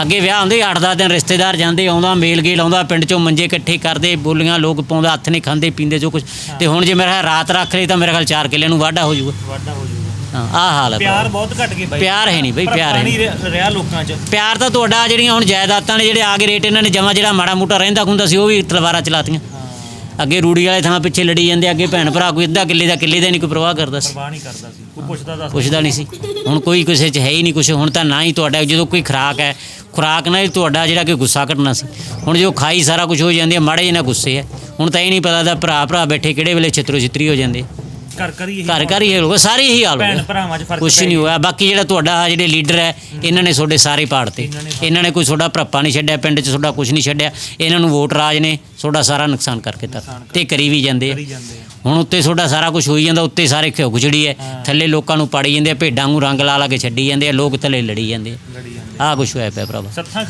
ਅੱਗੇ ਵਿਆਹ ਹੁੰਦੇ 8-10 ਦਿਨ ਰਿਸ਼ਤੇਦਾਰ ਜਾਂਦੇ ਆਉਂਦਾ ਮੇਲ ਗੇਲ ਆਉਂਦਾ ਪਿੰਡ ਚੋਂ ਮੰਜੇ ਇਕੱਠੇ ਕਰਦੇ ਬੋਲੀਆਂ ਲੋਕ ਪਾਉਂਦਾ ਹੱਥ ਨਹੀਂ ਖਾਂਦੇ ਪੀਂਦੇ ਜੋ ਕੁਝ ਤੇ ਹੁਣ ਜੇ ਮੇਰਾ ਰਾਤ ਰੱਖ ਲਈ ਤਾਂ ਮੇਰੇ ਖਿਆਲ 4 ਕਿੱਲੇ ਨੂੰ ਵਾਢਾ ਹੋ ਜਾਊਗਾ। ਵਾਢਾ ਹੋ ਜਾਊਗਾ। ਹਾਂ ਆਹ ਹਾਲ ਹੈ ਪਿਆਰ। ਬਹੁਤ ਘਟ ਗਏ ਬਾਈ। ਪਿਆਰ ਹੈ ਨਹੀਂ ਬਈ, ਪਿਆਰ ਹੈ ਪਾਣੀ ਰਿਹਾ- ਲੋਕਾਂ 'ਚ। ਪਿਆਰ ਤਾਂ ਤੁਹਾਡਾ ਜਿਹੜੀਆਂ ਹੁਣ ਜਾਇਦਾਦਾਂ ਨੇ ਜਿਹੜੇ ਆ ਕੇ ਰੇਟ ਇਹਨਾਂ ਨੇ ਜਮਾ ਜਿਹੜਾ ਮਾੜਾ ਮੋਟਾ ਰਹਿੰਦਾ ਹੁੰਦਾ ਸੀ ਉਹ ਵੀ ਤਲਵਾਰਾਂ ਚਲਾਤੀਆਂ। ਅੱਗੇ ਰੂੜੀ ਵਾਲੇ ਥਾਂ ਪਿੱਛੇ ਲੜੀ ਜਾਂਦੇ ਅੱਗੇ ਭੈਣ ਭਰਾ ਕੋਈ ਅੱਧਾ ਕਿੱਲੇ ਦਾ ਕਿੱਲੇ ਦਾ ਨਹੀਂ ਕੋਈ ਪ੍ਰਵਾਹ ਕਰਦਾ ਸੀ। ਪਰਵਾਹ ਨਹੀਂ ਕਰਦਾ ਸੀ। ਕੋਈ ਪੁੱਛਦਾ ਦੱਸ ਪੁੱਛਦਾ ਨਹੀਂ ਸੀ। ਹੁਣ ਕੋਈ ਕਿਸੇ 'ਚ ਹੈ ਹੀ ਨਹੀਂ ਕੁਛ ਹੁਣ ਤਾਂ ਨਾ ਹੀ ਤੁਹਾਡਾ ਜਦੋਂ ਕੋਈ ਖੁਰਾਕ ਹੈ ਖੁਰਾਕ ਨਾਲ ਹੀ ਤੁਹਾਡਾ ਜਿਹੜਾ ਕਿ ਗੁੱਸਾ ਕੱਟਣਾ ਸੀ। ਹੁਣ ਜੋ ਖਾਈ ਸਾਰਾ ਕੁਝ ਹੋ ਜਾਂਦੀ ਹੈ ਮਾੜੇ ਜਿਹੇ ਨਾਲ ਗੁੱਸੇ ਹੈ। ਹੁਣ ਤਾਂ ਇਹ ਨਹੀਂ ਪਤਾ ਦਾ ਭਰਾ ਭਰਾ ਬੈਠੇ ਕਿਹੜੇ ਵੇਲੇ ਛਿੱਤਰੋ ਛਿੱਤਰੀ ਹੋ ਜਾਂਦੇ। ਘਰ ਘਰ ਹੀ ਇਹੀ ਘਰ ਘਰ ਹੀ ਹੋਊਗਾ ਸਾਰੇ ਇਹੀ ਹਾਲ ਭੈਣ ਭਰਾਵਾਂ 'ਚ ਫ਼ਰਕ ਕੁਛ ਪੈ ਨਹੀਂ। ਹੋਇਆ। ਬਾਕੀ ਜਿਹੜਾ ਤੁਹਾਡਾ ਆਹ ਜਿਹੜੇ ਲੀਡਰ ਹੈ ਇਹਨਾਂ ਨੇ ਤੁਹਾਡੇ ਸਾਰੇ ਪਾੜਤੇ ਇਹਨਾਂ ਨੇ ਇਹਨਾਂ ਨੇ ਕੋਈ ਤੁਹਾਡਾ ਭਰਪਾ ਨਹੀਂ ਛੱਡਿਆ ਪਿੰਡ 'ਚ ਤੁਹਾਡਾ ਕੁਝ ਨਹੀਂ ਛੱਡਿਆ। ਇਹਨਾਂ ਨੂੰ ਵੋਟ ਰਾਜ ਨੇ ਤੁਹਾਡਾ ਸਾਰਾ ਨੁਕਸਾਨ ਕਰਕੇ ਤਾ ਕਰ- ਤੇ ਕਰੀ ਵੀ ਜਾਂਦੇ ਆ। ਆ। ਹੁਣ ਉੱਤੇ ਤੁਹਾਡਾ ਸਾਰਾ ਕੁਝ ਹੋਈ ਜਾਂਦਾ ਉੱਤੇ ਸਾਰੇ ਘਿਓ ਗੁਜੜੀ ਹੈ। ਥੱਲੇ ਲੋਕਾਂ ਨੂੰ ਪਾੜੀ ਜਾਂਦੇ ਆ ਭੇਡਾਂ ਨੂੰ ਰੰਗ ਲਾ ਲਾ ਕੇ ਛੱਡੀ ਜਾਂਦੇ ਆ ਲੋਕ ਥੱਲੇ ਲੜੀ ਜਾਂਦੇ ਆ। ਆ ਜਾਂਦੇ ਆਹ ਹੋਇਆ ਪਿਆ ਭਰਾਵਾ ਸੱਥਾਂ